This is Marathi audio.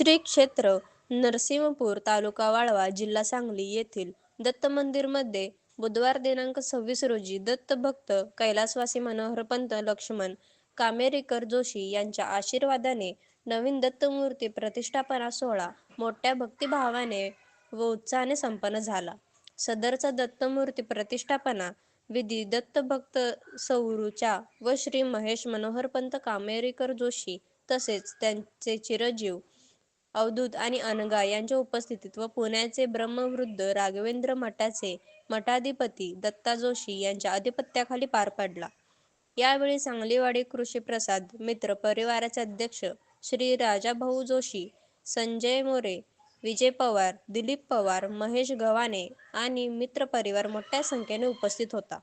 श्री क्षेत्र नरसिंहपूर तालुका वाळवा जिल्हा सांगली येथील दत्त मंदिरमध्ये बुधवार दिनांक सव्वीस रोजी दत्त भक्त कैलासवासी मनोहरपंत लक्ष्मण कामेरीकर जोशी यांच्या आशीर्वादाने नवीन दत्तमूर्ती प्रतिष्ठापना सोहळा मोठ्या भक्तिभावाने व उत्साहाने संपन्न झाला. सदरचा दत्तमूर्ती प्रतिष्ठापना विधी दत्तभक्त सौरूच्या व श्री महेश मनोहरपंत कामेरीकर जोशी तसेच त्यांचे चिरजीव अवधूत आणि अनगा यांच्या उपस्थितीत व पुण्याचे ब्रह्मवृद्ध राघवेंद्र मठाचे मठाधिपती दत्ता जोशी यांच्या अधिपत्याखाली पार पडला. यावेळी सांगलीवाडी कृषी प्रसाद मित्र परिवाराचे अध्यक्ष श्री राजाभाऊ जोशी संजय मोरे विजय पवार दिलीप पवार महेश गव्हाणे आणि मित्र परिवार मोठ्या संख्येने उपस्थित होता.